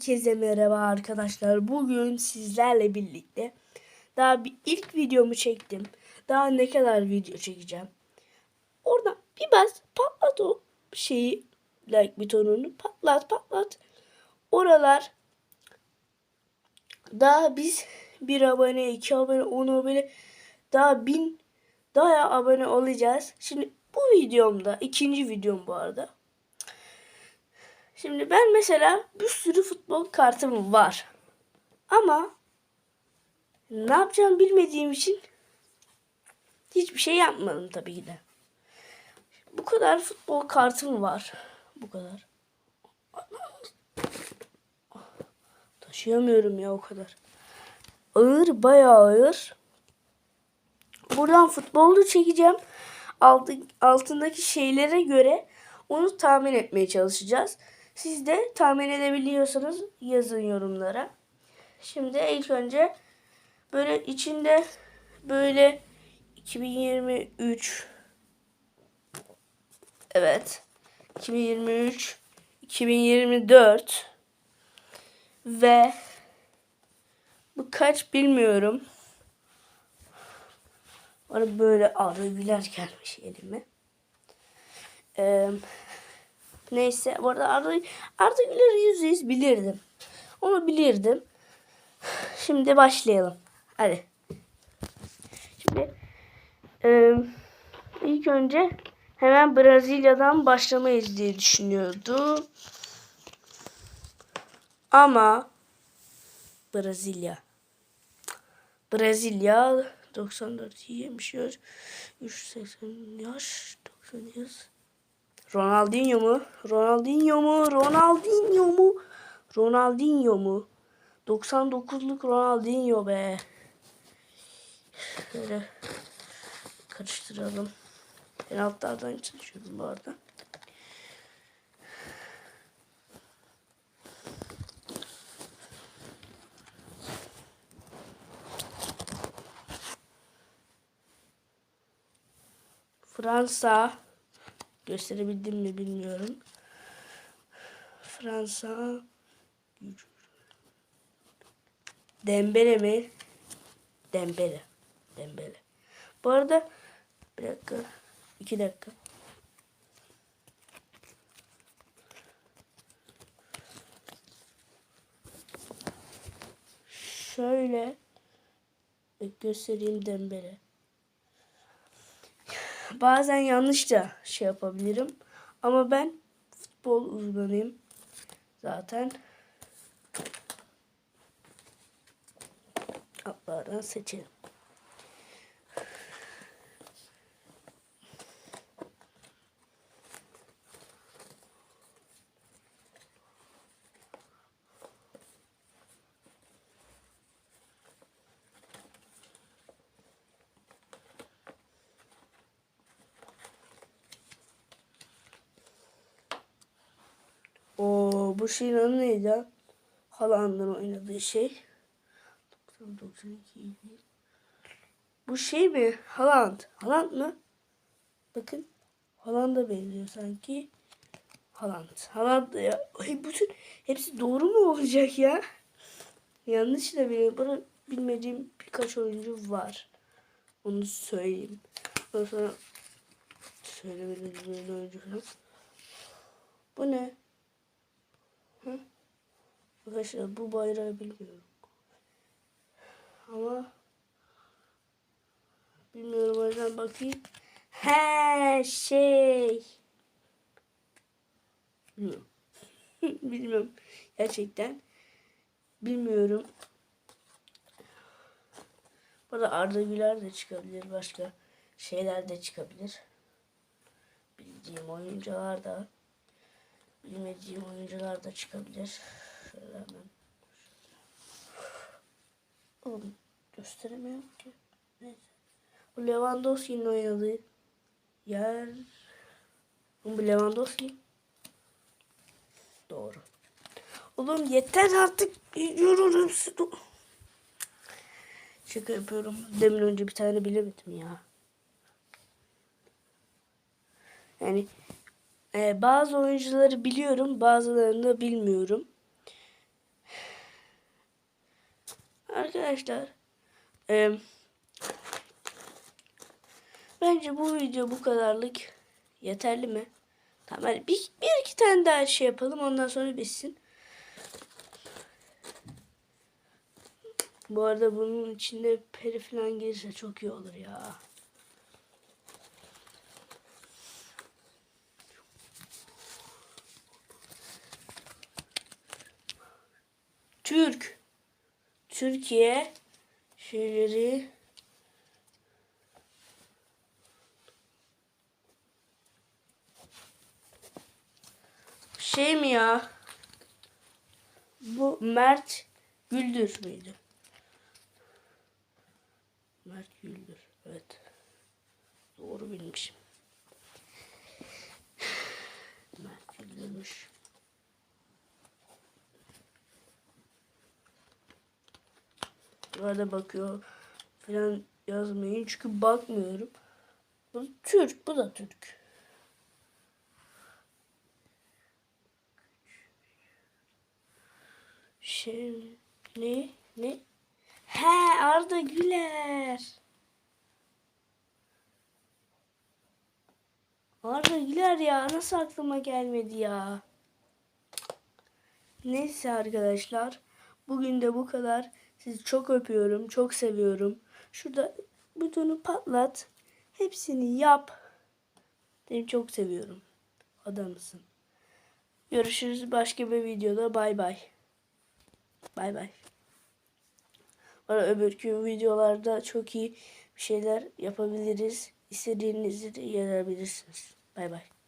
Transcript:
Herkese merhaba arkadaşlar. Bugün sizlerle birlikte daha bir ilk videomu çektim. Daha ne kadar video çekeceğim. Oradan bir bas patlat o şeyi like butonunu patlat patlat. Oralar daha biz bir abone, iki abone, on abone daha bin daha abone olacağız. Şimdi bu videomda ikinci videom bu arada. Şimdi ben mesela bir sürü futbol kartım var. Ama ne yapacağımı bilmediğim için hiçbir şey yapmadım tabii ki de. Bu kadar futbol kartım var. Bu kadar. Taşıyamıyorum ya o kadar. Ağır bayağı ağır. Buradan futbolu çekeceğim. Altı, altındaki şeylere göre onu tahmin etmeye çalışacağız. Siz de tahmin edebiliyorsanız yazın yorumlara. Şimdi ilk önce böyle içinde böyle 2023 Evet. 2023 2024 ve bu kaç bilmiyorum. Bana böyle Arda Güler gelmiş elime. Ee, neyse bu arada Arda, Arda Güler'i yüzde yüz bilirdim. Onu bilirdim. Şimdi başlayalım. Hadi. Şimdi e, ilk önce hemen Brezilya'dan başlamayız diye düşünüyordu. Ama Brezilya. Brezilya 94 yemiş yaş. 380 yaş. 90 yaş. Ronaldinho mu? Ronaldinho mu? Ronaldinho mu? Ronaldinho mu? 99'luk Ronaldinho be. Şöyle karıştıralım. Penaltılardan çalışıyordum bu arada. Fransa gösterebildim mi bilmiyorum. Fransa Dembele mi? Dembele. Dembele. Bu arada bir dakika. iki dakika. Şöyle göstereyim Dembele. Bazen yanlış da şey yapabilirim. Ama ben futbol uzmanıyım. Zaten atlardan seçelim. Bu şeyin neydi ya? Haaland'ın oynadığı şey. 92 Bu şey mi? Haaland. Haaland mı? Bakın. Haaland'a benziyor sanki. Haaland. Haaland ya. Ay, bütün hepsi doğru mu olacak ya? Yanlış da biliyorum. Bana bilmediğim birkaç oyuncu var. Onu söyleyeyim. Ondan sonra söylemediğim oyuncu. Bu ne? Hı? Arkadaşlar bu bayrağı bilmiyorum. Ama bilmiyorum o yüzden bakayım. He şey. Bilmiyorum. bilmiyorum. Gerçekten. Bilmiyorum. Burada Arda Güler de çıkabilir. Başka şeyler de çıkabilir. Bildiğim oyuncular da bilmediğim oyuncular da çıkabilir. Şöyle hemen. Oğlum gösteremiyorum ki. Neyse. Bu Lewandowski'nin oynadığı yer. Bu Lewandowski. Doğru. Oğlum yeter artık. Hepsi. Şaka yapıyorum. Demin önce bir tane bilemedim ya. Yani e, bazı oyuncuları biliyorum, bazılarını da bilmiyorum. Arkadaşlar e, bence bu video bu kadarlık yeterli mi? Tamam hadi bir, bir iki tane daha şey yapalım ondan sonra bitsin. Bu arada bunun içinde peri falan gelirse çok iyi olur ya. Türk. Türkiye şeyleri şey mi ya? Bu Mert Güldür müydü? Mert Güldür. Evet. Doğru bilmişim. Mert Güldürmüş. Arada bakıyor falan yazmayın çünkü bakmıyorum. Bu Türk, bu da Türk. Şey ne ne? He Arda Güler. Arda Güler ya nasıl aklıma gelmedi ya. Neyse arkadaşlar. Bugün de bu kadar. Sizi çok öpüyorum. Çok seviyorum. Şurada butonu patlat. Hepsini yap. Seni çok seviyorum. Adamısın. Görüşürüz başka bir videoda. Bay bay. Bay bay. Bana öbürkü videolarda çok iyi bir şeyler yapabiliriz. İstediğinizi de yazabilirsiniz. Bay bay.